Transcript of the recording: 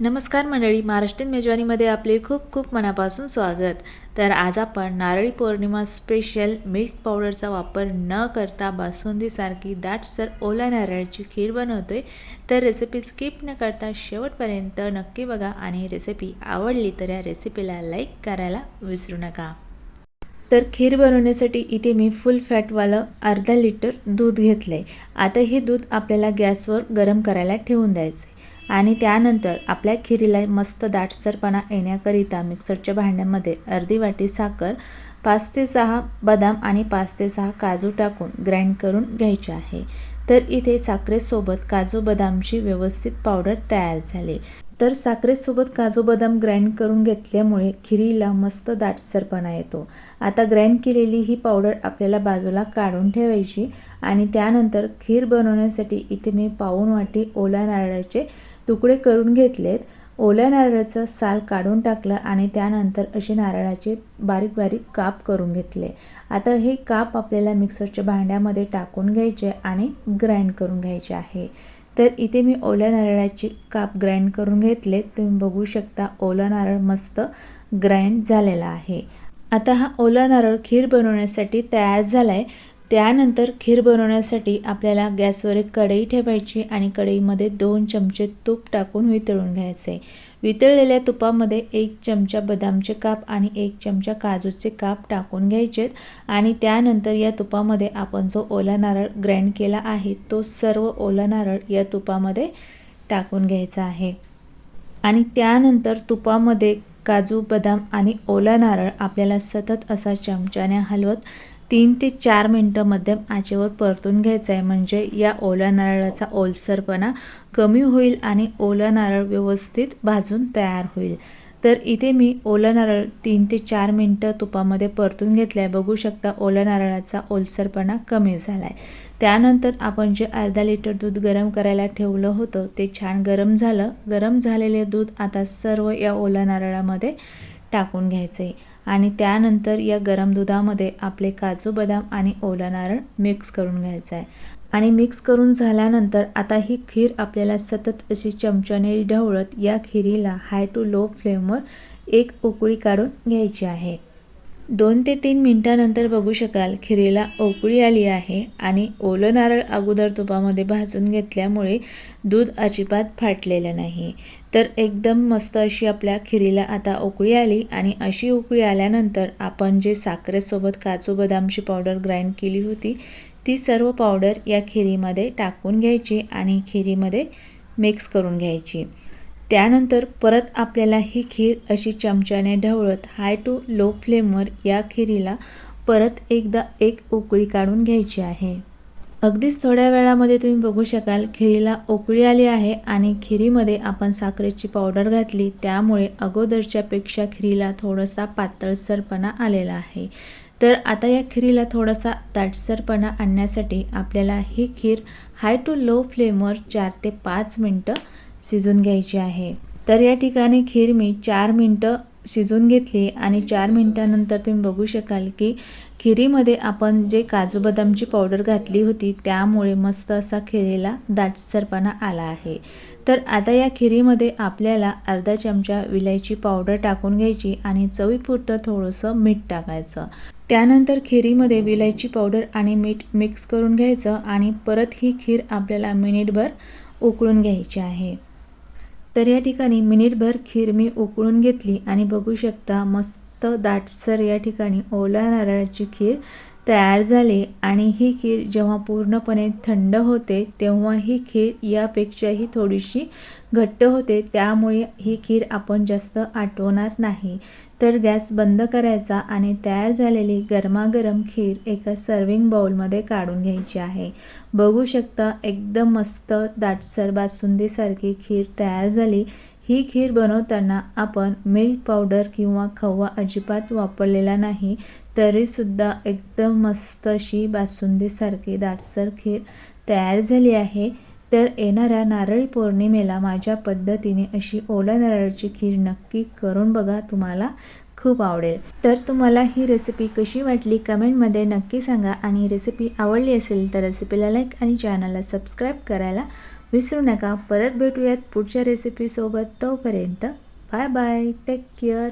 नमस्कार मंडळी महाराष्ट्रीयन मेजवानीमध्ये आपले खूप खूप मनापासून स्वागत. तर आज आपण नारळी पौर्णिमा स्पेशल मिल्क पावडरचा वापर न करता बासुंदीसारखी दाटसर ओला नारळाची खीर बनवतोय. तर रेसिपी स्किप न करता शेवटपर्यंत नक्की बघा आणि रेसिपी आवडली तर या रेसिपीला लाईक करायला विसरू नका. तर खीर बनवण्यासाठी इथे मी फुल फॅटवालं अर्धा लिटर दूध घेतलं आहे आता हे दूध आपल्याला गॅसवर गरम करायला ठेवून द्यायचे आणि त्यानंतर आपल्या खिरीला मस्त दाटसरपणा येण्याकरिता मिक्सरच्या भांड्यामध्ये अर्धी वाटी साखर पाच ते सहा बदाम आणि पाच ते सहा काजू टाकून ग्राइंड करून घ्यायचे आहे. तर इथे साखरेसोबत काजू बदामची व्यवस्थित पावडर तयार झाली. तर साखरेसोबत काजू बदाम ग्राइंड करून घेतल्यामुळे खिरीला मस्त दाटसरपणा येतो. आता ग्राइंड केलेली ही पावडर आपल्याला बाजूला काढून ठेवायची आणि त्यानंतर खीर बनवण्यासाठी इथे मी पाऊण वाटी ओला नारळाचे तुकडे करून घेतलेत. ओल्या नारळाचं साल काढून टाकलं आणि त्यानंतर असे नारळाचे बारीक बारीक काप करून घेतले. आता हे काप आपल्याला मिक्सरच्या भांड्यामध्ये टाकून घ्यायचे आणि ग्राइंड करून घ्यायचे आहे. तर इथे मी ओल्या नारळाचे काप ग्राइंड करून घेतले. तुम्ही बघू शकता ओला नारळ मस्त ग्राइंड झालेला आहे. आता हा ओला नारळ खीर बनवण्यासाठी तयार झाला आहे त्यानंतर खीर बनवण्यासाठी आपल्याला गॅसवर एक कढई ठेवायची आणि कढईमध्ये दोन चमचे तूप टाकून वितळून घ्यायचे. वितळलेल्या तुपामध्ये एक चमचा बदामचे काप आणि एक चमचा काजूचे काप टाकून घ्यायचेत आणि त्यानंतर या तुपामध्ये आपण जो ओला नारळ ग्राइंड केला आहे तो सर्व ओला नारळ या तुपामध्ये टाकून घ्यायचा आहे. आणि त्यानंतर तुपामध्ये काजू बदाम आणि ओला नारळ आपल्याला सतत असा चमच्याने हलवत तीन ते चार मिनटं मध्यम आचेवर परतून घ्यायचं आहे म्हणजे या ओला नारळाचा ओलसरपणा कमी होईल आणि ओला नारळ व्यवस्थित भाजून तयार होईल. तर इथे मी ओला नारळ तीन ते चार मिनटं तुपामध्ये परतून घेतलं आहे बघू शकता ओला नारळाचा ओलसरपणा कमी झाला आहे त्यानंतर आपण जे अर्धा लिटर दूध गरम करायला ठेवलं होतं ते छान गरम झालं. गरम झालेले दूध आता सर्व या ओला नारळामध्ये टाकून घ्यायचं आहे आणि त्यानंतर या गरम दुधामध्ये आपले काजू बदाम आणि ओला नारळ मिक्स करून घ्यायचं आहे आणि मिक्स करून झाल्यानंतर आता ही खीर आपल्याला सतत अशी चमच्याने ढवळत या खिरीला हाय टू लो फ्लेमवर एक उकळी काढून घ्यायची आहे. दोन ते तीन मिनटानंतर बघू शकाल खिरीला ओकळी आली आहे आणि ओलं नारळ अगोदर तुपामध्ये भाजून घेतल्यामुळे दूध अजिबात फाटलेलं नाही. तर एकदम मस्त अशी आपल्या खिरीला आता उकळी आली आणि अशी उकळी आल्यानंतर आपण जे साखरेसोबत काजू बदामची पावडर ग्राइंड केली होती ती सर्व पावडर या खिरीमध्ये टाकून घ्यायची आणि खिरीमध्ये मिक्स करून घ्यायची. त्यानंतर परत आपल्याला ही खीर अशी चमच्याने ढवळत हाय टू लो फ्लेमवर या खिरीला परत एकदा एक उकळी काढून घ्यायची आहे. अगदीच थोड्या वेळामध्ये तुम्ही बघू शकाल खिरीला उकळी आली आहे आणि खिरीमध्ये आपण साखरेची पावडर घातली त्यामुळे अगोदरच्यापेक्षा खिरीला थोडासा पातळसरपणा आलेला आहे. तर आता या खिरीला थोडासा ताटसरपणा आणण्यासाठी आपल्याला ही खीर हाय टू लो फ्लेमवर चार ते पाच मिनटं शिजून घ्यायची आहे. तर या ठिकाणी खीर मी चार मिनटं शिजून घेतली आणि चार मिनटानंतर तुम्ही बघू शकाल की खिरीमध्ये आपण जे काजू बदामची पावडर घातली होती त्यामुळे मस्त असा खिरीला दाटसरपणा आला आहे. तर आता या खिरीमध्ये आपल्याला अर्धा चमचा विलायची पावडर टाकून घ्यायची आणि चवीपुरतं थोडंसं मीठ टाकायचं. त्यानंतर खिरीमध्ये विलायची पावडर आणि मीठ मिक्स करून घ्यायचं आणि परत ही खीर आपल्याला मिनिटभर उकळून घ्यायची आहे. तर या ठिकाणी मिनिटभर खीर मी उकळून घेतली आणि बघू शकता मस्त दाटसर या ठिकाणी ओला नारळाची खीर तयार झाले आणि ही खीर जेव्हा पूर्णपणे थंड होते तेव्हा ही खीर यापेक्षाही थोडीशी घट्ट होते. त्यामुळे ही खीर आपण जास्त आठवणार नाही. तर गॅस बंद करायचा आणि तयार झालेली गरमागरम खीर एका सर्विंग बाउलमध्ये काढून घ्यायची आहे. बघू शकता एकदम मस्त दाटसर बासुंदीसारखी खीर तयार झाली. ही खीर बनवताना आपण मिल्क पावडर किंवा खवा अजिबात वापरलेला नाही. तरीसुद्धा एकदम मस्त अशी बासुंदीसारखी दाटसर खीर तयार झाली आहे. तर येणाऱ्या नारळी पौर्णिमेला माझ्या पद्धतीने अशी ओला नारळाची खीर नक्की करून बघा तुम्हाला खूप आवडेल. तर तुम्हाला ही रेसिपी कशी वाटली कमेंटमध्ये नक्की सांगा आणि रेसिपी आवडली असेल तर रेसिपीला लाईक आणि चॅनलला सबस्क्राईब करायला विसरू नका. परत भेटूयात पुढच्या रेसिपीसोबत तोपर्यंत बाय बाय टेक केअर